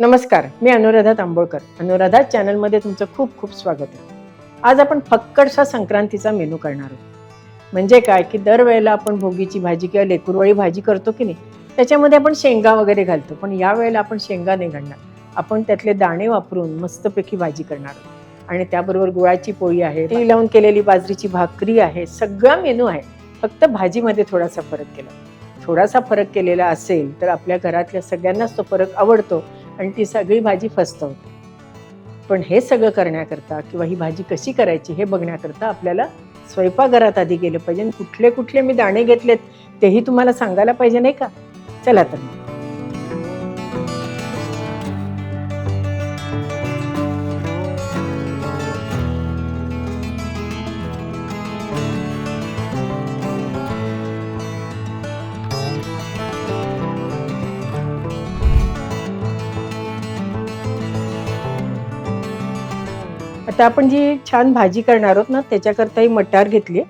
नमस्कार मी अनुराधा तांबोळकर. अनुराधा चॅनलमध्ये तुमचं खूप खूप स्वागत आहे. आज आपण फक्कडसा संक्रांतीचा मेनू करणार आहोत. म्हणजे काय की दरवेळेला आपण भोगीची भाजी किंवा लेकुरवळी भाजी करतो की नाही त्याच्यामध्ये आपण शेंगा वगैरे घालतो. पण या वेळेला आपण शेंगा नाही घालणार. आपण त्यातले दाणे वापरून मस्तपैकी भाजी करणार आहोत. आणि त्याबरोबर गुळाची पोळी आहे ती लावून केलेली बाजरीची भाकरी आहे सगळा मेनू आहे. फक्त भाजीमध्ये थोडासा फरक केला. थोडासा फरक केलेला असेल तर आपल्या घरातल्या सगळ्यांनाच तो फरक आवडतो. आणि ती सगळी भाजी फसतवते पण हे सगळं करण्याकरता किंवा ही भाजी कशी करायची हे बघण्याकरता आपल्याला स्वयंपाकघरात आधी गेलं पाहिजे. कुठले कुठले मी दाणे घेतलेत तेही तुम्हाला सांगायला पाहिजे नाही का? चला तर मग. आता आपण जी छान भाजी करणार आहोत ना त्याच्याकरता ही मटार घेतली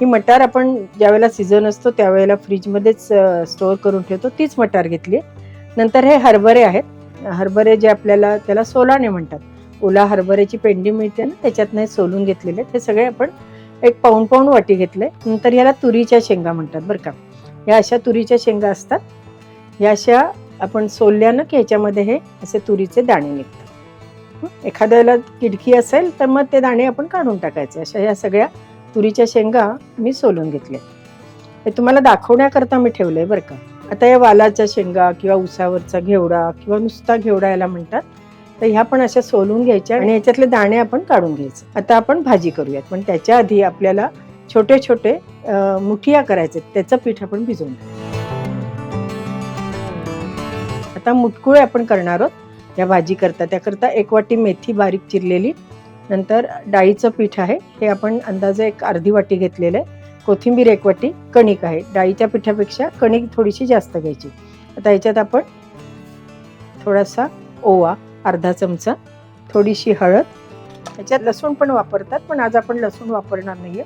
ही मटार आपण ज्यावेळेला सीझन असतो त्यावेळेला फ्रीजमध्येच स्टोअर करून ठेवतो तीच मटार घेतली नंतर हे हरभरे आहेत. हरभरे जे आपल्याला त्याला सोलाने म्हणतात. ओला हरभऱ्याची पेंडी मिळते ना त्याच्यात हे सोलून घेतलेले हे सगळे आपण एक पाऊण पाऊण वाटी घेतले नंतर ह्याला तुरीच्या शेंगा म्हणतात बरं का. ह्या अशा तुरीच्या शेंगा असतात. ह्या अशा आपण सोलल्यानं की ह्याच्यामध्ये हे असे तुरीचे दाणे निघतात. एखाद्याला किडकी असेल तर मग ते दाणे आपण काढून टाकायचे. अशा या सगळ्या तुरीच्या शेंगा मी सोलून घेतल्या हे तुम्हाला दाखवण्याकरता मी ठेवलंय बरं का. आता या वालाच्या शेंगा किंवा उसावरचा घेवडा किंवा नुसता घेवडा याला म्हणतात. तर ह्या पण अशा सोलून घ्यायच्या आणि याच्यातले दाणे आपण काढून घ्यायचे. आता आपण भाजी करूयात. पण त्याच्या आधी आपल्याला छोटे छोटे मुठिया करायचे त्याचं पीठ आपण भिजवून आता मुटकुळे आपण करणार आहोत. या भाजी करता त्याकरता एक वाटी मेथी बारीक चिरलेली नंतर डाळीचं पीठ आहे हे आपण अंदाजे एक अर्धी वाटी घेतलेलं आहे. कोथिंबीर एक वाटी कणिक आहे. डाळीच्या पिठापेक्षा कणिक थोडीशी जास्त घ्यायची. आता याच्यात आपण थोडासा ओवा अर्धा चमचा थोडीशी हळद याच्यात लसूण पण वापरतात पण आज आपण लसूण वापरणार नाहीये.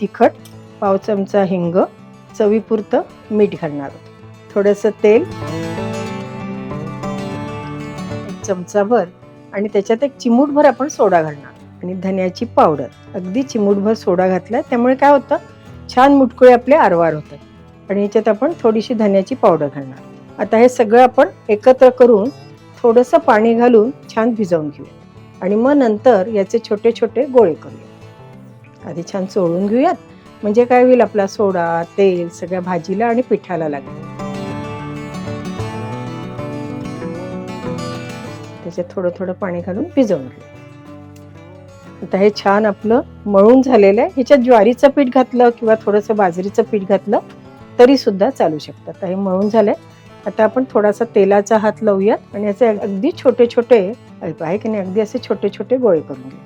तिखट पाव चमचा हिंग चवीपुरतं मीठ घालणार थोडंसं तेल चमचाभर आणि त्याच्यात एक चिमूटभर आपण सोडा घालणार. आणि धन्याची पावडर. अगदी चिमूटभर सोडा घातला त्यामुळे काय होतं? छान मुटकुळे आपले आरवार होतात. आणि याच्यात आपण थोडीशी धन्याची पावडर घालणार. आता हे सगळं आपण एकत्र करून थोडंसं पाणी घालून छान भिजवून घेऊ आणि मग नंतर याचे छोटे छोटे गोळे करूया. आधी छान चोळून घेऊयात. म्हणजे काय होईल आपला सोडा तेल सगळ्या भाजीला आणि पिठाला लागेल. त्याच्यात थोडं थोडं पाणी घालून भिजवून घेऊ आता हे छान आपलं मळून झालेलं आहे. ह्याच्यात ज्वारीचं पीठ घातलं किंवा थोडंसं बाजरीचं पीठ घातलं तरी सुद्धा चालू शकतं. आता हे मळून झालंय. आता आपण थोडासा तेलाचा हात लावूयात आणि याचे अगदी छोटे छोटे आहे की नाही अगदी असे छोटे छोटे गोळे करून घेऊ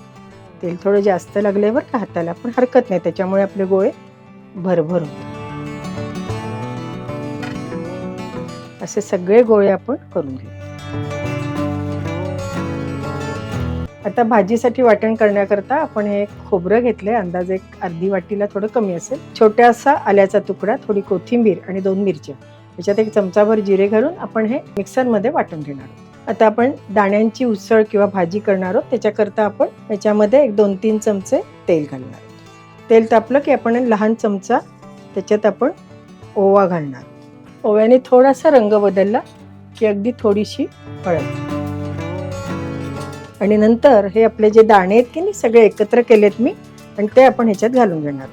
तेल थोडं जास्त लागले बरं का हाताला पण हरकत नाही. त्याच्यामुळे आपले गोळे भरभर होतात असे सगळे गोळे आपण करून घेऊ. आता भाजीसाठी वाटण करण्याकरता आपण हे खोबरं घेतलंय. अंदाजे एक अर्धी वाटीला थोडं कमी असेल. छोट्यासा आल्याचा तुकडा थोडी कोथिंबीर आणि दोन मिरच्या. त्याच्यात एक चमचाभर जिरे घालून आपण हे मिक्सरमध्ये वाटून घेणार आहोत. आता आपण दाण्यांची उसळ किंवा भाजी करणार आहोत. त्याच्याकरता आपण याच्यामध्ये एक दोन तीन चमचे तेल घालणार आहोत. तेल तापलं की आपण लहान चमचा त्याच्यात आपण ओवा घालणार ओव्याने थोडासा रंग बदलला की अगदी थोडीशी हळद. आणि नंतर हे आपले जे दाणे आहेत की नाही सगळे एकत्र केलेत मी आणि ते आपण ह्याच्यात घालून घेणार.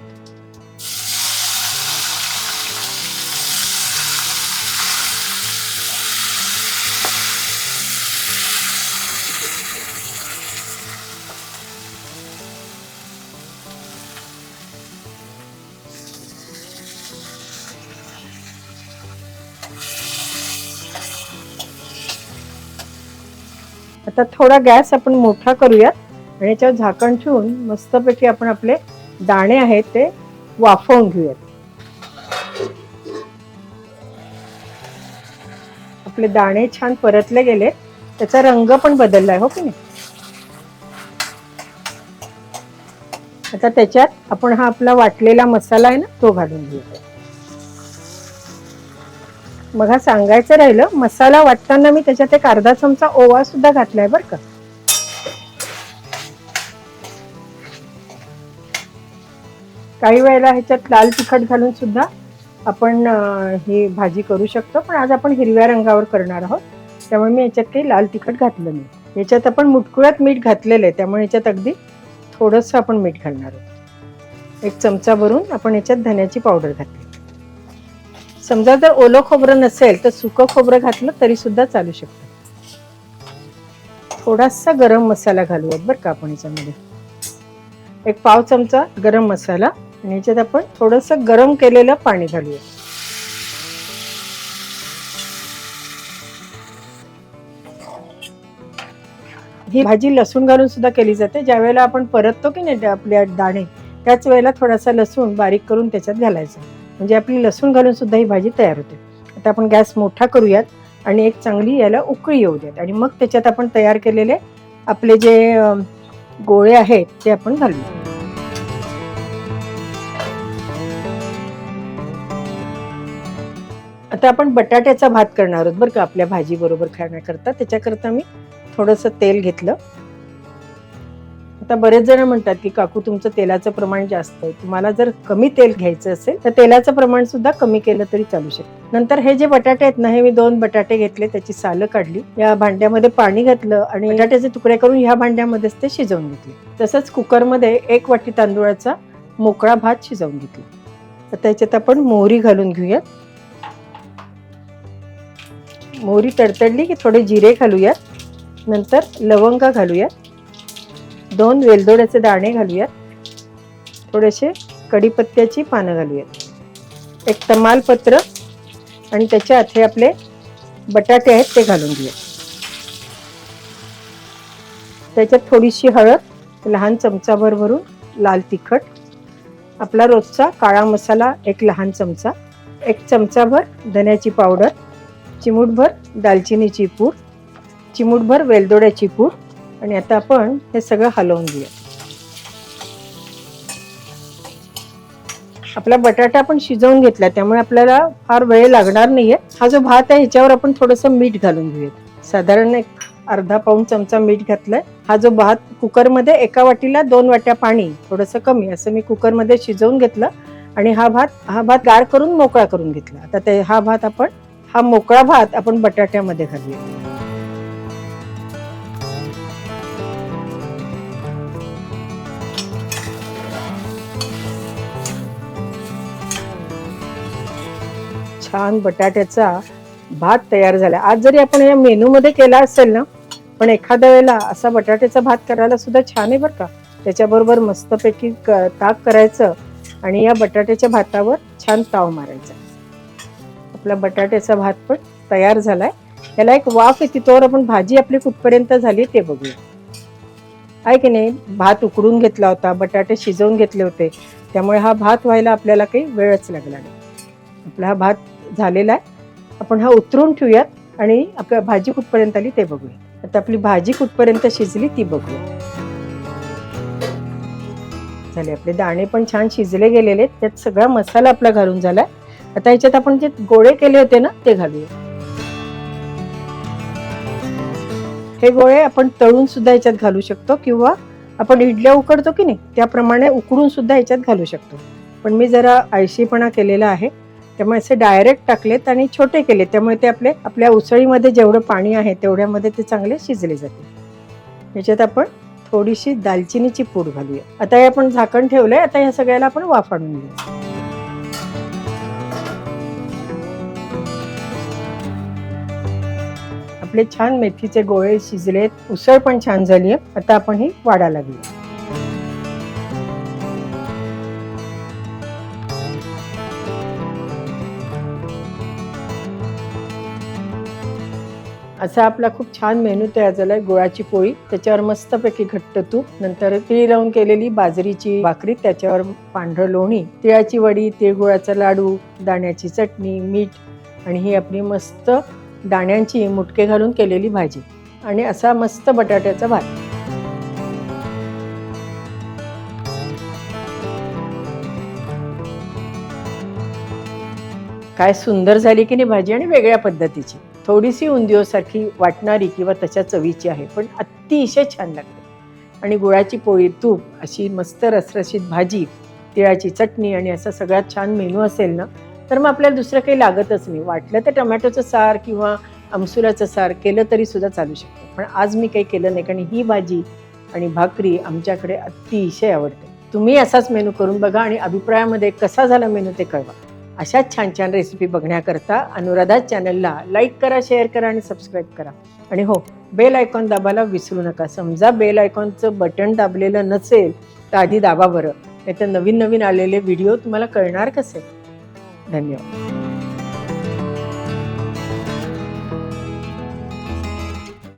आता थोडा गॅस आपण मोठा करूयात आणि याच्यावर झाकण ठेवून मस्तपैकी आपण आपले दाणे आहेत ते वाफवून घेऊयात. आपले दाणे छान परतले गेले. त्याचा रंग पण बदललाय हो की नाही? आता त्याच्यात आपण हा आपला वाटलेला मसाला आहे ना तो घालून घेऊया मग हा सांगायचं राहिलं मसाला वाटताना मी त्याच्यात एक अर्धा चमचा ओवा सुद्धा घातलाय बरं का. काही वेळेला ह्याच्यात लाल तिखट घालून सुद्धा आपण ही भाजी करू शकतो पण आज आपण हिरव्या रंगावर करणार आहोत. त्यामुळे मी याच्यात काही लाल तिखट घातलं नाही. याच्यात आपण मुटकुळ्यात मीठ घातलेलं आहे त्यामुळे याच्यात अगदी थोडंसं आपण मीठ घालणार आहोत. एक चमचा भरून आपण याच्यात धन्याची पावडर घातली. समजा जर ओलं खोबरं नसेल तर सुकं खोबरं घातलं तरी सुद्धा चालू शकतं. थोडासा गरम मसाला घालूयात बरं का आपण याच्यामध्ये. एक पाव चमचा गरम मसाला आणि याच्यात आपण थोडंसं गरम केलेलं पाणी घालूया. ही भाजी लसूण घालून सुद्धा केली जाते. ज्या वेळेला आपण परततो की नाही आपल्या दाणे त्याच वेळेला थोडासा लसूण बारीक करून त्याच्यात घालायचा. म्हणजे आपली लसूण घालून सुद्धा ही भाजी तयार होते. आता आपण गॅस मोठा करूयात आणि एक चांगली याला उकळी येऊ द्यात आणि मग त्याच्यात आपण तयार केलेले आपले जे गोळे आहेत ते आपण घालूया आता आपण बटाट्याचा भात करणार आहोत. बरं का आपल्या भाजी बरोबर खाण्याकरता. त्याच्याकरता मी थोडंसं तेल घेतलं. आता बरेच जण म्हणतात की काकू तुमचं तेलाचं प्रमाण जास्त आहे. तुम्हाला जर कमी तेल घ्यायचं असेल तर तेलाचं प्रमाण सुद्धा कमी केलं तरी चालू शकतं नंतर हे जे बटाटे आहेत ना हे मी दोन बटाटे घेतले त्याची सालं काढली या भांड्यामध्ये पाणी घातलं आणि बटाट्याचे तुकडे करून ह्या भांड्यामध्येच ते शिजवून घेतले. तसंच कुकरमध्ये एक वाटी तांदूळाचा मोकळा भात शिजवून घेतला. तर त्याच्यात आपण मोहरी घालून घेऊयात. मोहरी तडतडली की थोडे जिरे घालूयात. नंतर लवंगा घालूयात. दोन वेलदोड्याचे दाणे घालूयात. थोडेसे कढीपत्त्याची पानं घालूयात. एक तमालपत्र आणि त्याच्यात हे आपले बटाटे आहेत ते घालून घेऊया. त्याच्यात थोडीशी हळद लहान चमचाभर भरून लाल तिखट आपला रोजचा काळा मसाला एक लहान चमचा एक चमचाभर धन्याची पावडर चिमूटभर दालचिनीची पूड चिमूटभर वेलदोड्याची पूड आणि आता आपण हे सगळं हलवून घेऊया. आपला बटाटा आपण शिजवून घेतला त्यामुळे आपल्याला फार वेळ लागणार नाहीये. हा जो भात आहे ह्याच्यावर आपण थोडंसं मीठ घालून घेऊयात. साधारण एक अर्धा पाऊण चमचा मीठ घातलाय. हा जो भात कुकरमध्ये एका वाटीला दोन वाट्या पाणी थोडंसं कमी असं मी कुकरमध्ये शिजवून घेतलं. आणि हा भात हा भात गार करून मोकळा करून घेतला. आता ते हा भात आपण हा मोकळा भात आपण बटाट्यामध्ये घालूया छान बटाट्याचा भात तयार झाला. आज जरी आपण या मेनूमध्ये केला असेल ना पण एखाद्या वेळेला असा बटाट्याचा भात करायला सुद्धा छान आहे बरं का. त्याच्याबरोबर मस्तपैकी क- ताक करायचं आणि या बटाट्याच्या भातावर छान ताव मारायचा. आपला बटाट्याचा भात पण तयार झालाय. त्याला एक वाफ येते तोवर आपण भाजी आपली कुठपर्यंत झाली ते बघूया. आहे की नाही? भात उकडून घेतला होता बटाटे शिजवून घेतले होते. त्यामुळे हा भात व्हायला आपल्याला काही वेळच लागला नाही. आपला हा भात झालेला आहे. आपण हा उतरून ठेवूयात आणि आपल्या भाजी कुठपर्यंत आली ते बघूया. आता आपली भाजी कुठपर्यंत शिजली ती बघूया. झाले आपले दाणे पण छान शिजले गेलेले त्यात सगळा मसाला आपला घालून झालाय. आता ह्याच्यात आपण जे गोळे केले होते ना ते घालूया. हे गोळे आपण तळून सुद्धा ह्याच्यात घालू शकतो किंवा आपण इडल्या उकडतो की नाही त्याप्रमाणे उकडून सुद्धा ह्याच्यात घालू शकतो. पण मी जरा आळशीपणा केलेला आहे. त्यामुळे असे डायरेक्ट टाकलेत आणि छोटे केले त्यामुळे ते आपले आपल्या उसळीमध्ये जेवढं पाणी आहे तेवढ्यामध्ये ते चांगले शिजले जाते याच्यात आपण थोडीशी दालचिनीची पूड घालूया. आता हे आपण झाकण ठेवलंय. आता ह्या सगळ्याला आपण वाफ आणून घेऊ. आपले छान मेथीचे गोळे शिजलेत. उसळ पण छान झाली आहे आता आपण ही वाढायला लागली असा आपला खूप छान मेनू तयार झालाय. गुळाची पोळी त्याच्यावर मस्तपैकी घट्ट तूप नंतर तिळी लावून केलेली बाजरीची भाकरी त्याच्यावर पांढरं लोणी तिळाची वडी तिळगुळाचा लाडू दाण्याची चटणी मीठ आणि ही आपली मस्त दाण्यांची मुटके घालून केलेली भाजी आणि असा मस्त बटाट्याचा भात. काय सुंदर झाली की नाही भाजी आणि वेगळ्या पद्धतीची. थोडीशी उंदिओसारखी वाटणारी किंवा तशा चवीची आहे पण अतिशय छान लागते. आणि गुळाची पोळी तूप अशी मस्त रसरशीत भाजी तिळाची चटणी आणि असा सगळ्यात छान मेनू असेल ना तर मग आपल्याला दुसरं काही लागतच नाही. वाटलं तर टमॅटोचं सार किंवा आमसुलाचं सार केलं तरी सुद्धा चालू शकतं. पण आज मी काही केलं नाही कारण ही भाजी आणि भाकरी आमच्याकडे अतिशय आवडते. तुम्ही असाच मेनू करून बघा आणि अभिप्रायामध्ये कसा झाला मेनू ते कळवा. अशाच छान छान रेसिपी बघण्याकरता अनुराधा चॅनलला लाईक करा शेअर करा आणि सबस्क्राईब करा. आणि हो बेल आयकॉन दाबायला विसरू नका. समजा बेल आयकॉनचं बटन दाबलेलं नसेल तर आधी दाबा बरं. नाही तर नवीन नवीन आलेले व्हिडिओ तुम्हाला कळणार कसे? धन्यवाद.